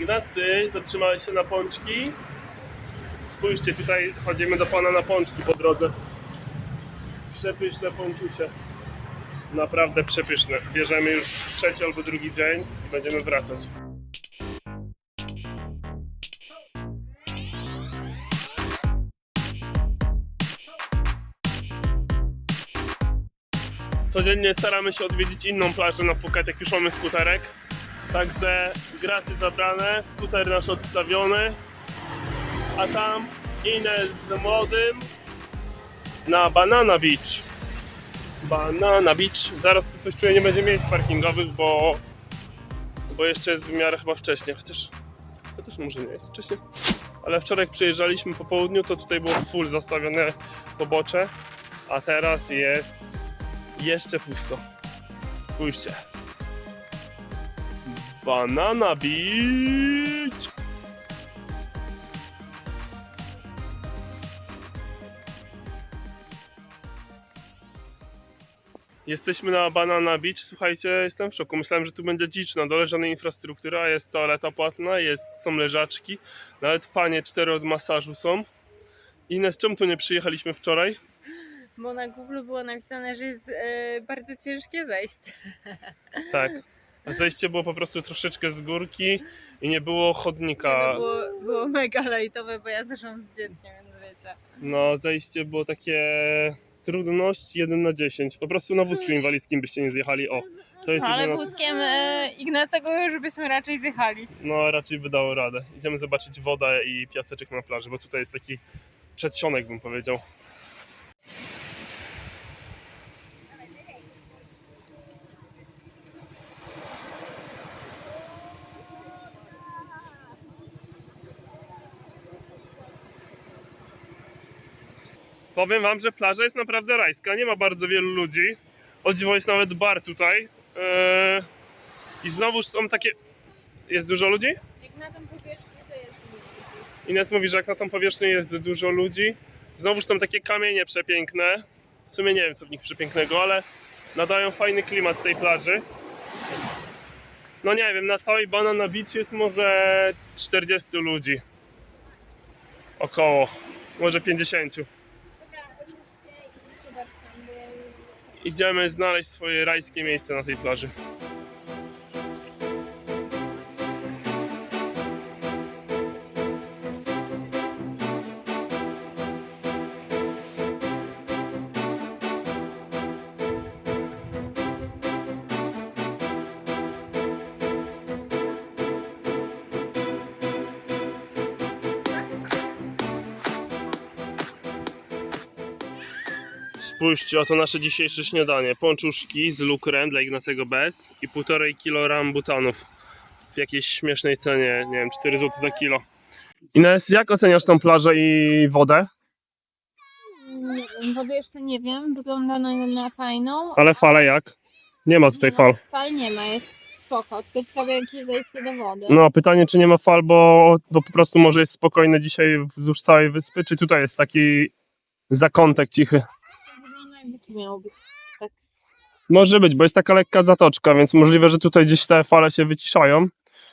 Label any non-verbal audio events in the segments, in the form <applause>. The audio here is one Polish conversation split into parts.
Ignacy, zatrzymałeś się na pączki? Spójrzcie, tutaj chodzimy do pana na pączki po drodze. Przepyszne pączusie. Naprawdę przepyszne. Bierzemy już trzeci albo drugi dzień i będziemy wracać. Codziennie staramy się odwiedzić inną plażę na Phuket, jak już mamy skuterek. Także graty zabrane, skuter nasz odstawiony, a tam Ines z młodym na Banana Beach. Banana Beach. Zaraz coś czuję, nie będzie miejsc parkingowych, bo, bo jeszcze jest w miarę chyba wcześnie, chociaż, chociaż może nie jest wcześnie. Ale wczoraj jak przyjeżdżaliśmy po południu, to tutaj było full zastawione pobocze, a teraz jest jeszcze pusto. Spójrzcie. Banana Beach. Jesteśmy na Banana Beach. Słuchajcie, jestem w szoku. Myślałem, że tu będzie dzicz na dole, żadnej infrastruktury, a jest toaleta płatna, jest, są leżaczki, nawet panie cztery od masażu są. Ines, czemu tu nie przyjechaliśmy wczoraj? Bo na Google było napisane, że jest e, bardzo ciężkie zejście. Tak. <laughs> Zejście było po prostu troszeczkę z górki i nie było chodnika. No, było, było mega lejtowe, bo ja zeszłam z dzieckiem, więc wiecie. No, zejście było takie trudność 1 na 10. Po prostu na wózku inwalidzkim byście nie zjechali. O, to jest Ale jedyna... wózkiem e, Ignacego już byśmy raczej zjechali. No, raczej by dało radę. Idziemy zobaczyć wodę i piaseczek na plaży, bo tutaj jest taki przedsionek, bym powiedział. Powiem wam, że plaża jest naprawdę rajska. Nie ma bardzo wielu ludzi. O dziwo jest nawet bar tutaj. Eee, I znowuż są takie... Jest dużo ludzi? Jak na tym powierzchni to jest Ines mówi, że jak na tą powierzchnię jest dużo ludzi. Znowuż są takie kamienie przepiękne. W sumie nie wiem, co w nich przepięknego, ale nadają fajny klimat tej plaży. No nie wiem, na całej Banana Beach jest może 40 ludzi. Około. Może 50. Dobra, odłóżcie i zobacz tam, bo ja już... Idziemy znaleźć swoje rajskie miejsce na tej plaży. Spójrzcie, oto nasze dzisiejsze śniadanie. Pączuszki z lukrem dla Ignacego bez i 1,5 kg rambutanów w jakiejś śmiesznej cenie, nie wiem, 4 zł za kilo. Ines, jak oceniasz tą plażę i wodę? Nie wiem, wody jeszcze nie wiem, wygląda na, na fajną. Ale fale jak? Nie ma tutaj Nie, fal. Fal nie ma, jest spoko, tylko ciekawe jakie zejście do wody. No, pytanie, czy nie ma fal, bo, bo po prostu może jest spokojne dzisiaj wzdłuż całej wyspy, czy tutaj jest taki zakątek cichy? To miało być tak. Może być, bo jest taka lekka zatoczka, więc możliwe, że tutaj gdzieś te fale się wyciszają.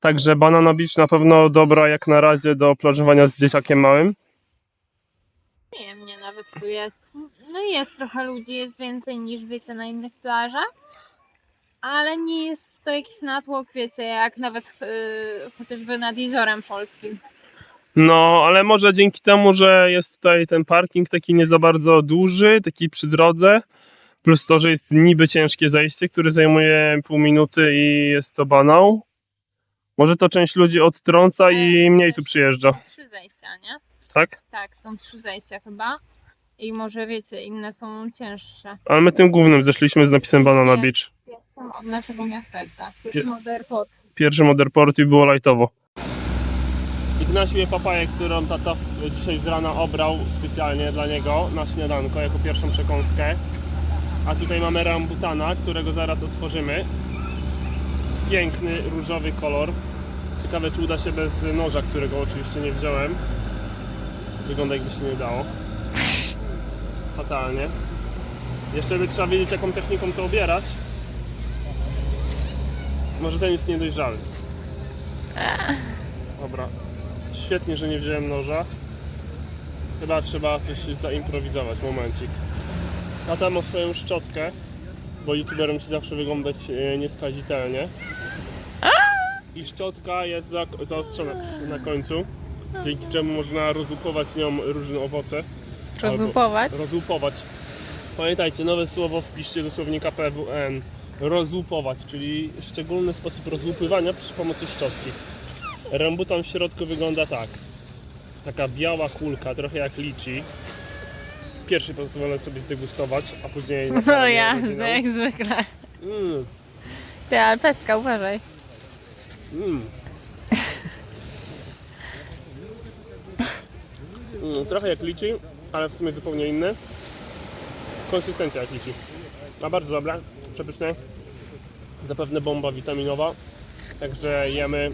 Także Banana Beach na pewno dobra jak na razie do plażowania z dzieciakiem małym. Przyjemnie nawet tu jest. No jest trochę ludzi, jest więcej niż wiecie na innych plażach. Ale nie jest to jakiś natłok, wiecie, jak nawet yy, chociażby nad jeziorem polskim. No, ale może dzięki temu, że jest tutaj ten parking taki nie za bardzo duży, taki przy drodze, plus to, że jest niby ciężkie zejście, które zajmuje pół minuty i jest to banał. Może to część ludzi odtrąca i mniej tu przyjeżdża, trzy zejścia, nie? tak? Tak, są trzy zejścia chyba. I może wiecie, inne są cięższe. Ale my tym głównym zeszliśmy z napisem Banana. Beach. Są od naszego miasteczka. Pierwszym od airportu. Pierwszym od airportu i było lightowo. Ignasiu je papaję, którą tata dzisiaj z rana obrał specjalnie dla niego na śniadanko jako pierwszą przekąskę. A tutaj mamy rambutana, którego zaraz otworzymy. Piękny, różowy kolor. Ciekawe, czy uda się bez noża, którego oczywiście nie wziąłem. Wygląda jakby się nie udało. Fatalnie. Jeszcze by trzeba wiedzieć, jaką techniką to obierać. Może ten jest niedojrzały. Dobra. Świetnie, że nie wziąłem noża. Chyba trzeba coś zaimprowizować, momencik. A tam ma swoją szczotkę, bo youtuberom musi zawsze wyglądać e, nieskazitelnie. I szczotka jest za, zaostrzona na końcu, dzięki czemu można rozłupować nią różne owoce. Rozłupować? Rozłupować. Pamiętajcie, nowe słowo wpiszcie do słownika PWN. Rozłupować, czyli szczególny sposób rozłupywania przy pomocy szczotki. Rambutan w środku wygląda tak. Taka biała kulka, trochę jak liczy. Pierwszy pozwolę sobie zdegustować, a później... <laughs> No jasne, jak zwykle. Mm, Ty, ale pestka, uważaj. mm. Mm, trochę jak liczy, ale w sumie zupełnie inny. Konsystencja jak liczy. A bardzo dobra, przepyszne. Zapewne bomba witaminowa. Także jemy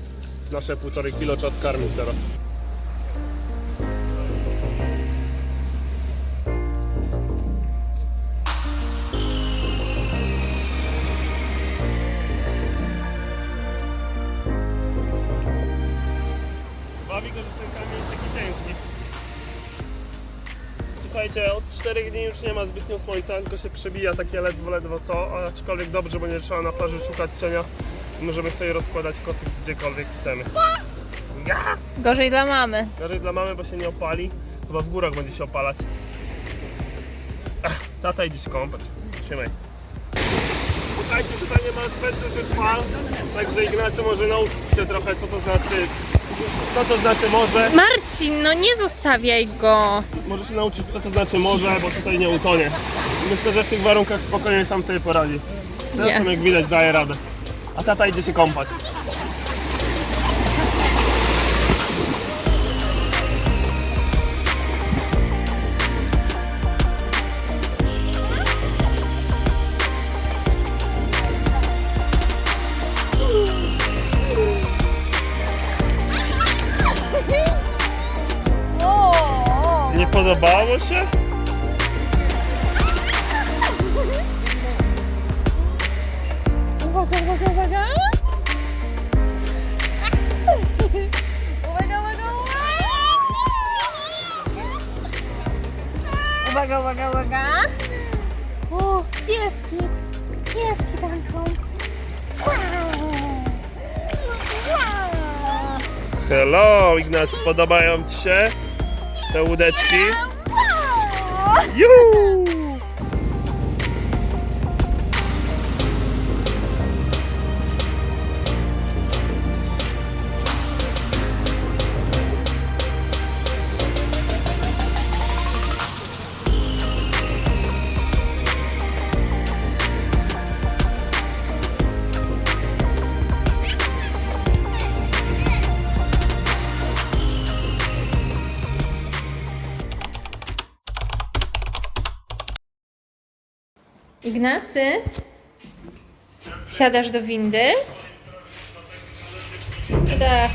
nasze półtorej kilo czas karmić zaraz. Bawi go, że ten kamień jest taki ciężki. Słuchajcie, od 4 dni już nie ma zbytnio słońca, tylko się przebija takie ledwo, ledwo co, aczkolwiek dobrze, bo nie trzeba na plaży szukać cienia. Możemy sobie rozkładać kocyk gdziekolwiek chcemy. Ga! Gorzej dla mamy. Gorzej dla mamy, bo się nie opali. Chyba w górach będzie się opalać. Ach, Tata idzie się kąpać. Trzymaj. Słuchajcie, tutaj nie ma zbyt dużych fal, także Ignacy może nauczyć się trochę, co to znaczy. Co to znaczy morze. Marcin, no nie zostawiaj go. Może się nauczyć, co to znaczy morze, bo tutaj nie utonie. Myślę, że w tych warunkach spokojnie sam sobie poradzi. Zresztą jak widać daje radę. A tata idzie się kąpać. Nie podobało się? O, pieski. Pieski tam są. Hello, Ignacy, podobają Ci się te łódeczki? Juhu! Ignacy, siadasz do windy? Da.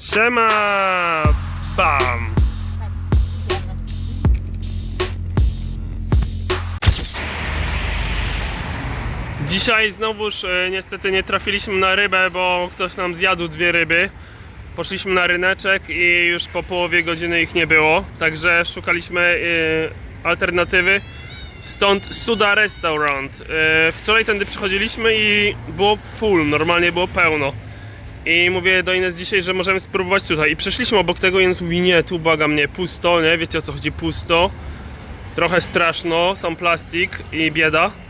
Siema! Bam! Dzisiaj znowuż e, niestety nie trafiliśmy na rybę, bo ktoś nam zjadł dwie ryby. Poszliśmy na ryneczek i już po połowie godziny ich nie było, także szukaliśmy e, alternatywy. Stąd Suda Restaurant. E, wczoraj tędy przychodziliśmy i było full, normalnie było pełno. I mówię do Ines dzisiaj, że możemy spróbować tutaj. I przeszliśmy obok tego i Ines mówi, nie, tu błagam mnie, pusto, nie? Wiecie o co chodzi, pusto. Trochę straszno, sam plastik i bieda.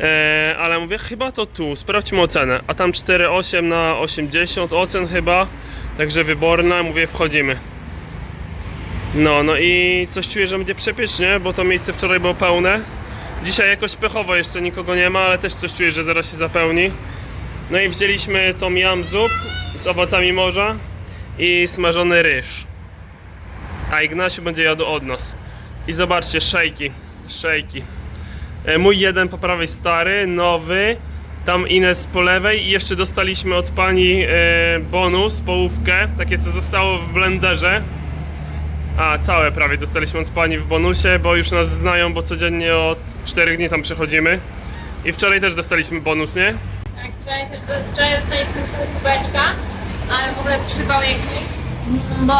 E, ale mówię, chyba to tu, sprawdźmy ocenę. A tam 4,8 na 80 ocen chyba, także wyborna, mówię, wchodzimy. No, no i coś czuję, że będzie przepysznie, bo to miejsce wczoraj było pełne. Dzisiaj jakoś pechowo jeszcze nikogo nie ma, ale też coś czuję, że zaraz się zapełni. No i wzięliśmy tom yam zup z owocami morza i smażony ryż. A Ignasiu będzie jadł od nas. I zobaczcie, szejki, szejki. E, Mój jeden po prawej stary, nowy, tam Ines po lewej i jeszcze dostaliśmy od pani e, bonus, połówkę, takie co zostało w blenderze. A, całe prawie dostaliśmy od pani w bonusie, bo już nas znają, bo codziennie od 4 dni tam przechodzimy. I wczoraj też dostaliśmy bonus, nie? Tak, wczoraj, wczoraj dostaliśmy pół kubeczka, ale w ogóle przypał jak nic. Bo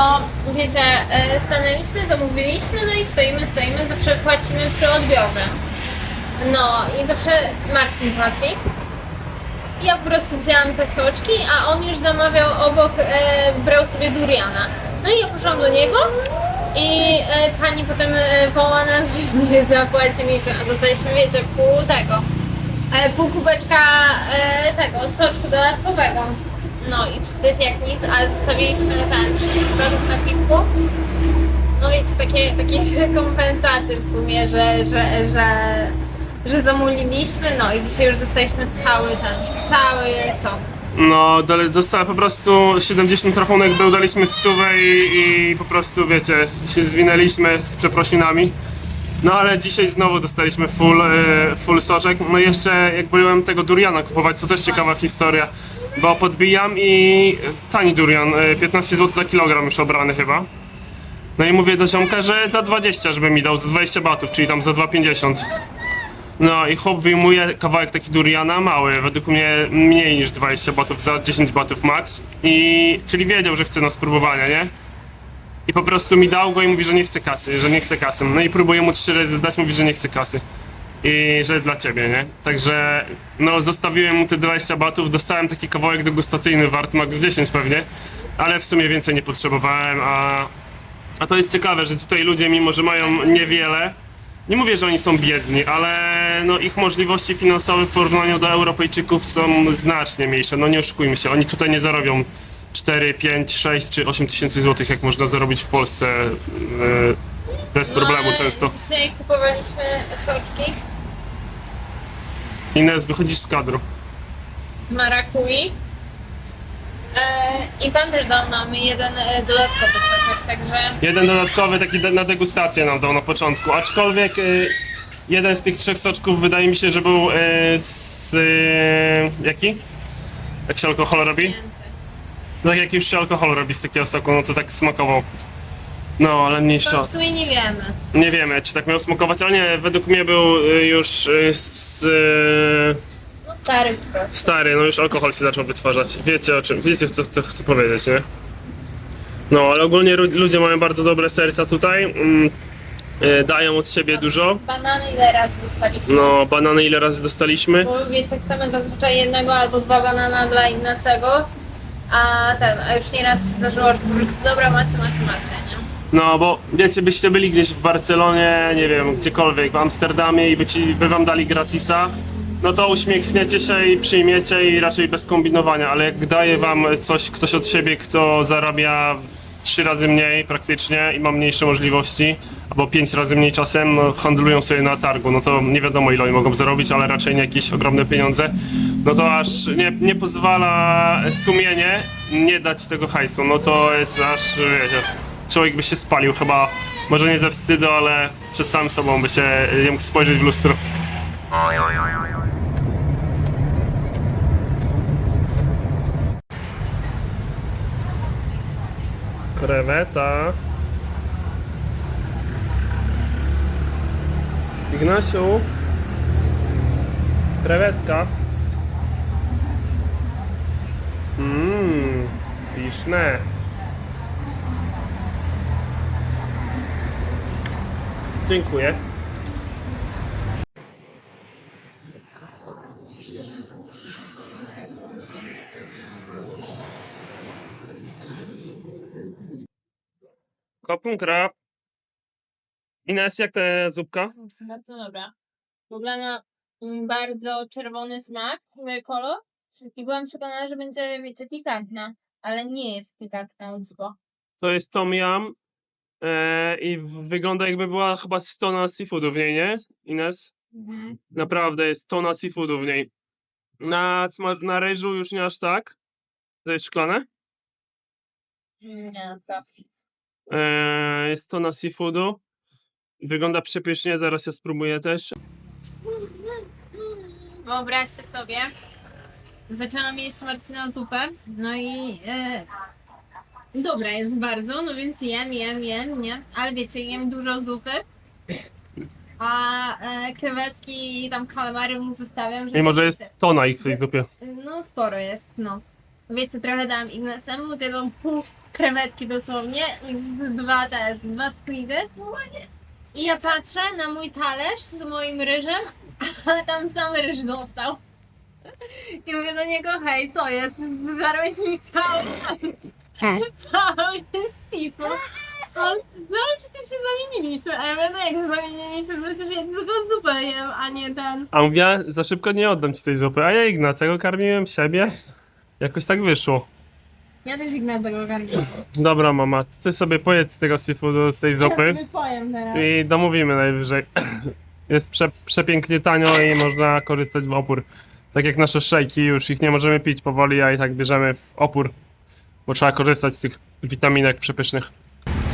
wiecie, e, stanęliśmy, zamówiliśmy, no i stoimy, stoimy, zawsze płacimy przy odbiorze. No i zawsze Marcin płaci. Ja po prostu wzięłam te soczki, a on już zamawiał obok, e, brał sobie duriana. No i ja poszłam do niego i e, pani potem e, woła nas, <laughs> że nie zapłaciliśmy, a dostaliśmy, wiecie, pół tego, e, pół kubeczka e, tego, soczku dodatkowego. No i wstyd jak nic, ale zostawiliśmy ten 30 parów na piwku. No więc takie, takie rekompensaty <laughs> w sumie, że, że, że, że zamówiliśmy, no i dzisiaj już dostaliśmy cały ten, cały sok. No, dale- dostała po prostu 70 rachunek był, daliśmy stówę i, i po prostu, wiecie, się zwinęliśmy z przeprosinami. No ale dzisiaj znowu dostaliśmy full, e, full soczek. No jeszcze jak byłem tego duriana kupować, to też ciekawa historia. Bo podbijam i tani durian, e, 15 zł za kilogram już obrany chyba. No i mówię do ziomka, że za 20, żeby mi dał, za 20 batów, czyli tam za 2,50. No i chłop wyjmuje kawałek taki duriana mały, według mnie mniej niż 20 batów, za 10 batów max. I czyli wiedział, że chce na spróbowania, nie? I po prostu mi dał go i mówi, że nie chce kasy, że nie chce kasy. No i próbuję mu trzy razy dać, mówi, że nie chce kasy. I że dla ciebie, nie? Także no zostawiłem mu te 20 batów, dostałem taki kawałek degustacyjny wart max 10 pewnie, ale w sumie więcej nie potrzebowałem, a, a to jest ciekawe, że tutaj ludzie mimo, że mają niewiele, nie mówię, że oni są biedni, ale no, ich możliwości finansowe w porównaniu do Europejczyków są znacznie mniejsze. No nie oszukujmy się, oni tutaj nie zarobią 4, 5, 6 czy 8 tysięcy złotych, jak można zarobić w Polsce yy, bez problemu No, ale często. Dzisiaj kupowaliśmy soczki Ines, wychodzisz z kadru. z marakui. E, I pan też dał nam jeden e, dodatkowy soczek, także Jeden dodatkowy taki de- na degustację nam dał na początku, aczkolwiek y, jeden z tych trzech soczków wydaje mi się, że był y, z... Y, jaki? Jak się alkohol robi? No tak jak już się alkohol robi z takiego soku, no to tak smakował. No, ale mniejsza. to w sumie nie wiemy. Nie wiemy, czy tak miał smakować, ale nie, według mnie był y, już y, z... Y, stary po prostu. stary, no już alkohol się zaczął wytwarzać. Wiecie o czym, wiecie co, co chcę powiedzieć, nie? No, ale ogólnie ru- ludzie mają bardzo dobre serca tutaj. Mm, y, dają od siebie dużo. Banany ile razy dostaliśmy? No, banany ile razy dostaliśmy? Bo wiecie, chcemy zazwyczaj jednego albo dwa banana dla Ignacego, a ten, a już nieraz zdarzyło, że po prostu dobra, macie, macie, macie, nie? No, bo wiecie, byście byli gdzieś w Barcelonie, nie wiem, gdziekolwiek, w Amsterdamie i by, ci, by wam dali gratisa, no to uśmiechniecie się i przyjmiecie i raczej bez kombinowania, ale jak daje wam coś ktoś od siebie, kto zarabia trzy razy mniej praktycznie i ma mniejsze możliwości, albo pięć razy mniej czasem, no handlują sobie na targu, no to nie wiadomo ile oni mogą zarobić, ale raczej nie jakieś ogromne pieniądze, no to aż nie, nie pozwala sumienie nie dać tego hajsu, no to jest aż, wiecie, człowiek by się spalił chyba, może nie ze wstydu, ale przed samym sobą by się nie mógł spojrzeć w lustro. Kreweta. Ignasiu. Krewetka. Mmm, pyszne. Dziękuję. Krab. Ines, jak ta zupka? Bardzo dobra. W ogóle ma mm, bardzo czerwony smak, e, kolor i byłam przekonana, że będzie, wiecie, pikantna, ale nie jest pikantna od. To jest tom yum. E, I w- wygląda jakby była chyba z tona seafoodu w niej, nie? Ines? Naprawdę jest tona seafoodu w niej. Na, sma- na ryżu już nie aż tak. To jest szklane. Nie, tak. E, jest tona seafoodu. Wygląda przepysznie, zaraz ja spróbuję też. Wyobraźcie sobie, zaczęłam jeść Marcina zupę, no i e, Dobra jest bardzo, no więc jem, jem, jem, nie? Ale wiecie, jem dużo zupy. A e, krewetki i tam kalamary mu zostawiam, że I może wiecie, jest tona ich w tej zupie. No sporo jest, no. Wiecie, trochę dałam Ignacemu, zjadłam pół krewetki dosłownie, z dwa te, z dwa squidy. I ja patrzę na mój talerz z moim ryżem, <laughs> ale tam sam ryż został. I mówię do niego, hej, co jest? Zżarłeś mi cały, <laughs> cały seafood. On, no ale przecież się zamieniliśmy. A ja mówię, no jak się zamieniliśmy? Przecież ja tylko zupę jem, a nie ten. A mówiła, za szybko nie oddam ci tej zupy, a ja Ignacego karmiłem siebie. Jakoś tak wyszło. Ja też Ignacego karmię. Dobra mama, ty sobie pojedz z tego seafoodu, z tej Ja zupy sobie pojem teraz. i domówimy najwyżej. <clears throat> Jest prze, przepięknie tanio i można korzystać w opór. Tak jak nasze szejki, już ich nie możemy pić powoli, a i tak bierzemy w opór. Bo trzeba korzystać z tych witaminek przepysznych.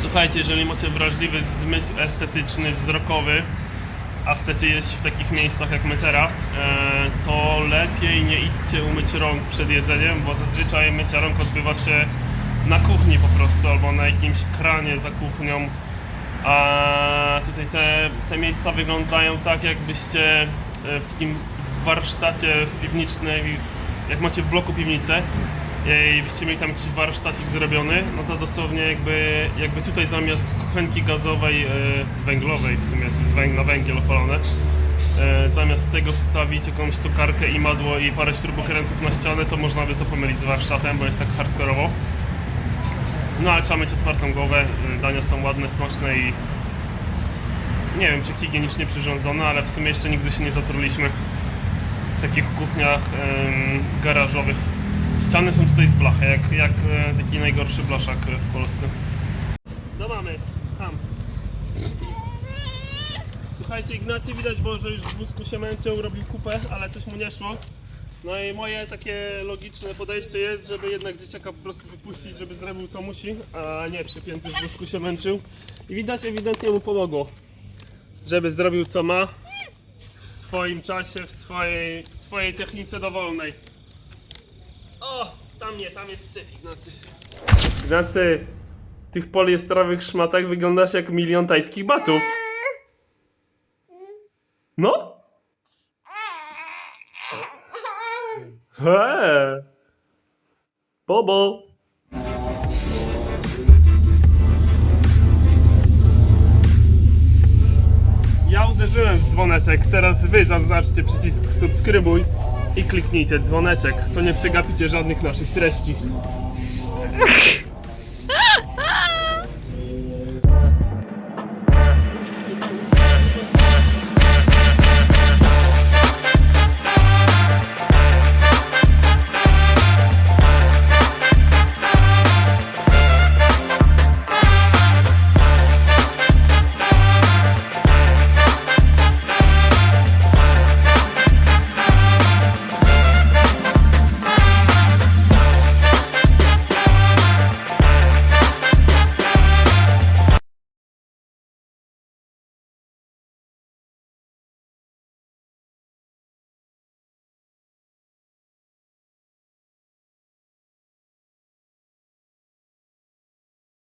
Słuchajcie, jeżeli macie wrażliwy zmysł estetyczny, wzrokowy, a chcecie jeść w takich miejscach jak my teraz, e, to lepiej nie idźcie umyć rąk przed jedzeniem, bo zazwyczaj mycie rąk odbywa się na kuchni po prostu, albo na jakimś kranie za kuchnią. A tutaj te, te miejsca wyglądają tak, jakbyście e, w takim warsztacie w piwnicznej, jak macie w bloku piwnicę, i byście mieli tam jakiś warsztacik zrobiony, no to dosłownie jakby, jakby tutaj zamiast kuchenki gazowej, e, węglowej w sumie, to jest węg, na węgiel opalone, zamiast tego wstawić jakąś tokarkę i madło i parę śrubokrętów na ścianę, to można by to pomylić z warsztatem, bo jest tak hardkorowo. No ale trzeba mieć otwartą głowę, e, dania są ładne, smaczne i nie wiem czy higienicznie przyrządzone, ale w sumie jeszcze nigdy się nie zatruliśmy w takich kuchniach garażowych. Ściany są tutaj z blachy, jak, jak e, taki najgorszy blaszak e, w Polsce. No mamy, tam. Słuchajcie, Ignacy widać było, że już w wózku się męczył, robił kupę, ale coś mu nie szło. No i moje takie logiczne podejście jest, żeby jednak dzieciaka po prostu wypuścić, żeby zrobił co musi, a nie przypięty w wózku się męczył. I widać ewidentnie mu pomogło, żeby zrobił co ma w swoim czasie, w swojej, w swojej technice dowolnej. O, tam nie, tam jest syf, Ignacy. Ignacy, w tych poliesterowych szmatach wyglądasz jak milion tajskich batów. No? He. Bobo. Ja uderzyłem w dzwoneczek, teraz wy zaznaczcie przycisk subskrybuj i kliknijcie dzwoneczek. To nie przegapicie żadnych naszych treści.